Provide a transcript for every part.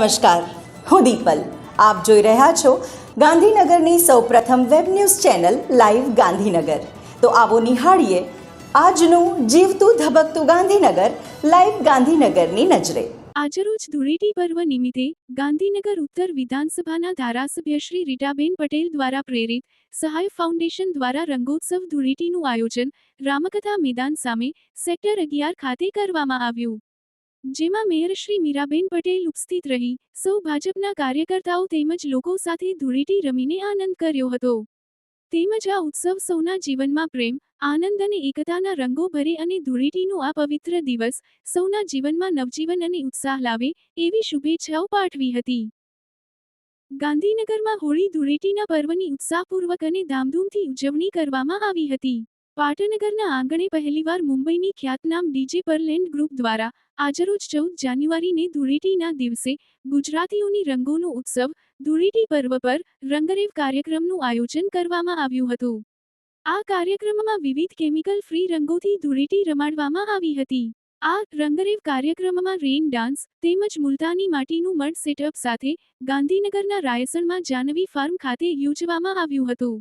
નમસ્કાર, હું દીપલ. આપ જોઈ રહ્યા છો ગાંધીનગરની સૌપ્રથમ web news channel live Gandhinagar. તો આવો નિહાળીએ આજનું જીવતું ધબકતું ગાંધીનગર, લાઈવ ગાંધીનગરની નજરે. આજરોજ ધૂળેટી પર્વ નિમિત્તે ગાંધીનગર ઉત્તર વિધાનસભાના ધારાસભ્ય શ્રી રીટાબેન પટેલ દ્વારા પ્રેરિત સહાય ફાઉન્ડેશન દ્વારા રંગોત્સવ ધૂળેટીનું આયોજન રામકથા મેદાન સામે સેક્ટર અગિયાર ખાતે કરવામાં આવ્યું. જેમાં મેયર શ્રી મીરાબેન પટેલ ઉપસ્થિત રહી. સૌ ભાજપના કાર્યકર્તાઓ તેમજ લોકો સાથે ધૂળેટી રમીને આનંદ કર્યો હતો. તેમજ આ ઉત્સવ સૌના જીવનમાં પ્રેમ, આનંદ અને એકતાના રંગો ભરે અને ધૂળેટીનો આ પવિત્ર દિવસ સૌના જીવનમાં નવજીવન અને ઉત્સાહ લાવે એવી શુભેચ્છાઓ પાઠવી હતી. ગાંધીનગરમાં હોળી ધૂળેટીના પર્વની ઉત્સાહપૂર્વક અને ધામધૂમથી ઉજવણી કરવામાં આવી હતી. પાટનગરના આંગણે પહેલીવાર મુંબઈની ખ્યાતનામ ડીજે પરલેન્ડ ગ્રુપ દ્વારા આજરોજ ચૌદ જાન્યુઆરીને ધૂળેટીના દિવસે ગુજરાતીઓની રંગોનો ઉત્સવ, ધૂળેટી પર્વ પર રંગરેવ કાર્યક્રમનું આયોજન કરવામાં આવ્યું હતું. આ કાર્યક્રમમાં વિવિધ કેમિકલ ફ્રી રંગોથી ધૂળેટી રમાડવામાં આવી હતી. આ રંગરેવ કાર્યક્રમમાં રેઇન ડાન્સ, તેમજ મુલતાની માટીનું મડ સેટઅપ સાથે ગાંધીનગરના રાયસણમાં જાનવી ફાર્મ ખાતે યોજવામાં આવ્યું હતું.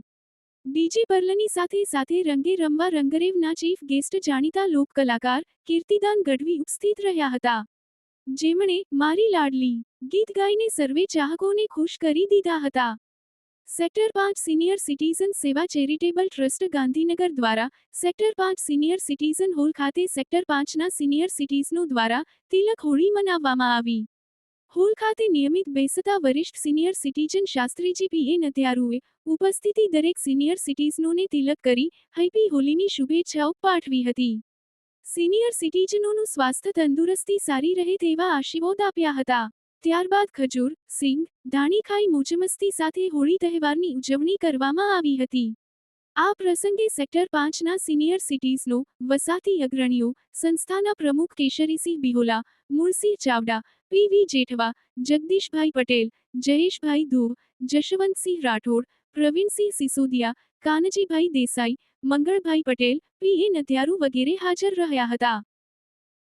ડીજે બર્લની સાથે સાથે રંગે રમવા રંગરેવના ચીફ ગેસ્ટ જાણીતા લોક કલાકાર કીર્તિદાન ગઢવી ઉપસ્થિત રહ્યા હતા. જેમણે મારી લાડલી ગીત ગાઈને સર્વે ચાહકોને ખુશ કરી દીધા હતા. સેક્ટર પાંચ સિનિયર સિટીઝન સેવા ચેરિટેબલ ટ્રસ્ટ ગાંધીનગર દ્વારા સેક્ટર પાંચ સિનિયર સિટીઝન હોલ ખાતે સેક્ટર પાંચના સિનિયર સિટીઝનો દ્વારા તિલક હોળી મનાવવામાં આવી. હોલ ખાતે નિયમિત બેસતા વરિષ્ઠ senior citizen Shastriji P A નથિયારુએ ઉપસ્થિતિ દરેક સિનિયર સિટીઝનોને તિલક કરી હૈપી હોલીની શુભેચ્છાઓ પાઠવી હતી. સિનિયર સિટીઝનોનું સ્વાસ્થ્ય તંદુરસ્તી સારી રહે તેવા આશીર્વાદ આપ્યા હતા. ત્યારબાદ ખજૂર, સિંગ, ધાણી ખાઈ મોજમસ્તી સાથે હોળી તહેવારની ઉજવણી કરવામાં આવી હતી. આ પ્રસંગે સેક્ટર પાંચના સિનિયર સિટીઝનો વસાતી અગ્રણીઓ, સંસ્થાના પ્રમુખ Keshrisinh Bihola Mulsinh Chavda PV Jethva, Jagdishbhai Patel, Jayeshbhai Dhuv Jashvantsinh Rathod, Pravinsinh Sisodiya, Kanjibhai Desai, Mangalbhai Patel, P A Nathiyaru વગેરે હાજર રહ્યા હતા.